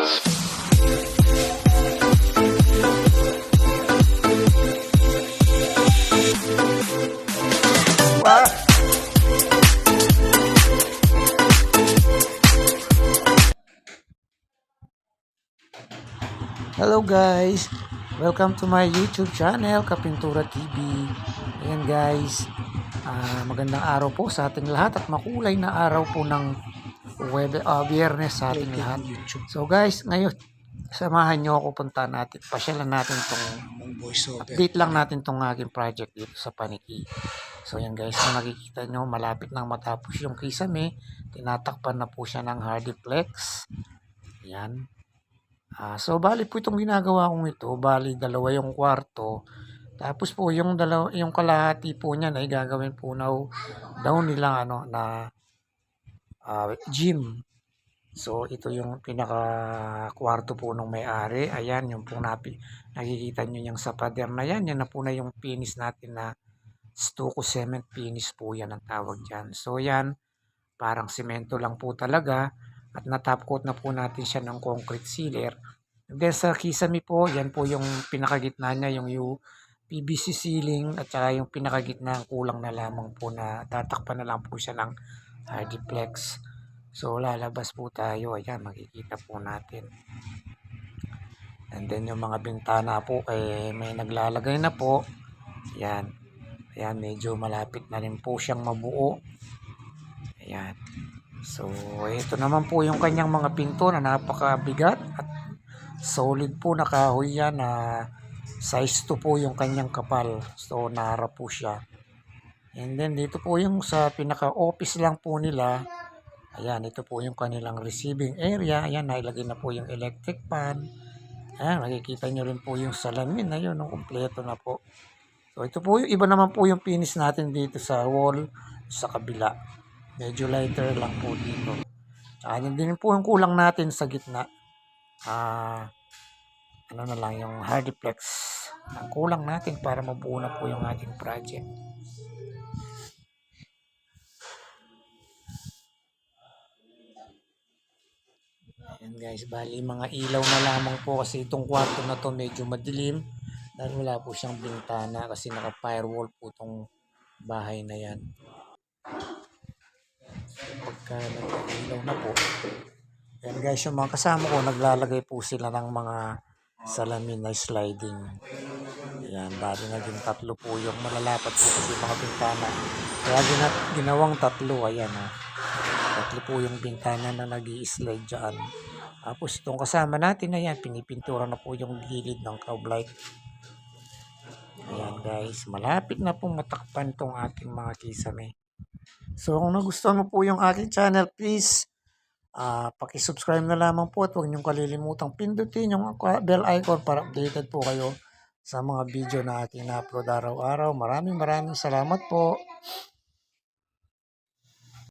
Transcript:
Hello guys! Welcome to my YouTube channel, Kapintura TV. Ayan guys, ah, magandang araw po sa ating lahat at makulay na araw po ng Webe, ah, biyernes sa ating lahat. So guys, ngayon, samahan nyo ako punta natin, pasyalan natin tong update lang natin tong aking project dito sa Paniki. So yan guys, kung nakikita nyo, malapit nang matapos yung kisame, tinatakpan na po siya ng hardiplex. Yan. Ah, so bali po itong ginagawa kong ito, bali dalawa yung kwarto. Tapos po yung dalawa yung kalahati po niyan ay gagawin po na daw nilang ano na ah, gym. So ito yung pinaka kwarto po nung may-ari. Ayan yung po napi, nakikita niyo yung sa pader na yan. Yan na po na yung finish natin na stucco cement finish po yan ang tawag diyan. So yan parang semento lang po talaga at natop coat na po natin siya ng concrete sealer. And then sa kisame po, yan po yung pinakagitna niya, yung PVC ceiling at saka yung pinakagitna ang kulang na lamang po na tatakpan na lang po siya ng hardiplex. So lalabas po tayo, ayan makikita po natin. And then yung mga bintana po eh may naglalagay na po. Ayan. Ayan medyo malapit na rin po siyang mabuo. Ayan. So, ito naman po yung kanyang mga pinto na napakabigat at solid po na kahoy yan na size 2 po yung kanyang kapal. So, nara po siya. And then, dito po yung sa pinaka-office lang po nila. Ayan, ito po yung kanilang receiving area. Ayan, nailagay na po yung electric fan. Ayan, makikita nyo rin po yung salamin. Ayun, no, kompleto na po. So, ito po yung iba naman po yung finish natin dito sa wall sa kabila. Medyo lighter lang po dito. Yan din po yung kulang natin sa gitna. Ah, ano na lang yung hardiplex. Ang kulang natin para mabuo na po yung ating project. Ayan guys, bali mga ilaw na lamang po kasi itong kwarto na to medyo madilim dahil wala po siyang bintana kasi naka-firewall po itong bahay na yan. pagka nag-ilaw na po. Yan guys, yung mga kasama ko, naglalagay po sila ng mga salamin na sliding. Yan, bali naging tatlo po yung malalapat po kasi mga bintana. Kaya gina- ginawang tatlo, ayan ha. Tatlo po yung bintana na nag slide dyan. Tapos itong kasama natin na yan, pinipintura na po yung gilid ng cowlight. Ayan guys, malapit na pong matakpan tong ating mga kisame. So kung nagustuhan mo po yung aking channel, please ah paki-subscribe na lamang po at huwag niyong kalilimutang pindutin yung bell icon para updated po kayo sa mga video na aking na-upload araw-araw. Maraming maraming salamat po.